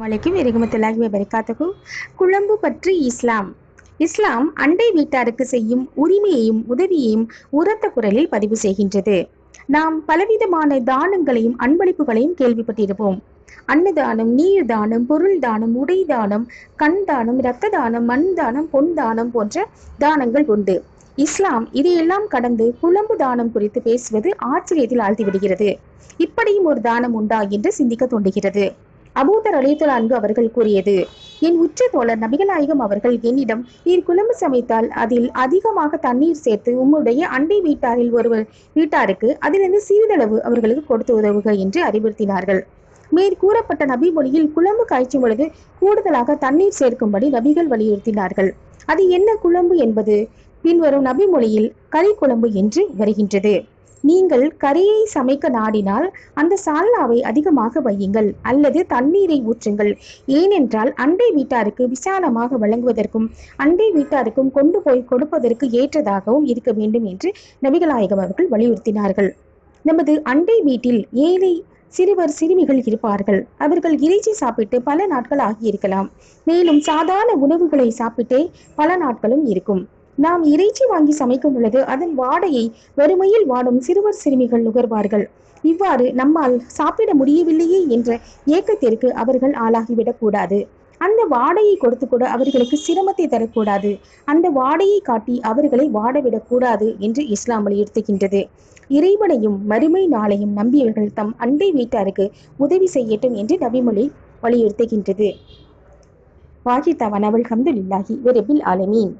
வலைக்கும் வெறுகுமத்துலாகி வபரகாத்தகு குழம்பு பற்றி இஸ்லாம். இஸ்லாம் அண்டை வீட்டாருக்கு செய்யும் உரிமையையும் உதவியையும் உரத்த குரலில் பதிவு செய்கின்றது. நாம் பலவிதமான தானங்களையும் அன்பளிப்புகளையும் கேள்விப்பட்டிருப்போம். அன்னதானம் நீர் தானம் பொருள் தானம் உடை தானம் கண் தானம் இரத்த தானம் மண் தானம் பொன் தானம் போன்ற தானங்கள் உண்டு. இஸ்லாம் இதையெல்லாம் கடந்து குழம்பு தானம் குறித்து பேசுவது ஆச்சரியத்தில் ஆழ்த்திவிடுகிறது இப்படியும் ஒரு தானம் உண்டா என்று சிந்திக்க தோன்றுகிறது. அபூதர் அலித்துல் அன்பு அவர்கள் கூறியது. என் உச்ச தோழர் நபிகளாயகம் அவர்கள் என்னிடம் நீர் குழம்பு சமைத்தால் அதில் அதிகமாக தண்ணீர் சேர்த்து உம்முடைய அண்டை வீட்டாரில் ஒருவர் வீட்டாருக்கு அதிலிருந்து சிறிதளவு அவர்களுக்கு கொடுத்து உதவுக என்று அறிவுறுத்தினார்கள். மேற்கூறப்பட்ட நபி மொழியில் குழம்பு காய்ச்சும் பொழுது கூடுதலாக தண்ணீர் சேர்க்கும்படி நபிகள் வலியுறுத்தினார்கள். அது என்ன குழம்பு என்பது? பின்வரும் நபி மொழியில் கறி குழம்பு என்று வருகின்றது. நீங்கள் கறியை சமைக்க நாடினால் அந்த சால்னாவை அதிகமாக வையுங்கள் அல்லது தண்ணீரை ஊற்றுங்கள். ஏனென்றால் அண்டை வீட்டாருக்கு விசாலமாக வழங்குவதற்கும் அண்டை வீட்டாருக்கும் கொண்டு போய் கொடுப்பதற்கு ஏற்றதாகவும் இருக்க வேண்டும் என்று நபிகளாயகம் அவர்கள் வலியுறுத்தினார்கள். நமது அண்டை வீட்டில் ஏழை சிறுவர் சிறுமிகள் இருப்பார்கள். அவர்கள் இறைச்சி சாப்பிட்டு பல நாட்கள் ஆகியிருக்கலாம். மேலும் சாதாரண உணவுகளை சாப்பிட்டே பல நாட்களும் இருக்கும். நாம் இறைச்சி வாங்கி சமைக்கும் பொழுது அதன் வாடையை வறுமையில் வாடும் சிறுவர் சிறுமிகள் நுகர்வார்கள். இவ்வாறு நம்மால் சாப்பிட முடியவில்லையே என்ற ஏக்கத்திற்கு அவர்கள் ஆளாகிவிடக் கூடாது. அந்த வாடையை கொடுத்து கூட அவர்களுக்கு சிரமத்தை தரக்கூடாது. அந்த வாடையை காட்டி அவர்களை வாடவிடக்கூடாது என்று இஸ்லாம் வலியுறுத்துகின்றது. இறைவனையும் மறுமை நாளையும் நம்பியவர்கள் தம் அண்டை வீட்டாருக்கு உதவி செய்யட்டும் என்று நபிமொழி வலியுறுத்துகின்றது. வாஹிதவன் அவள் ஹம்துல்லாஹி வெரபில் ஆலமீன்.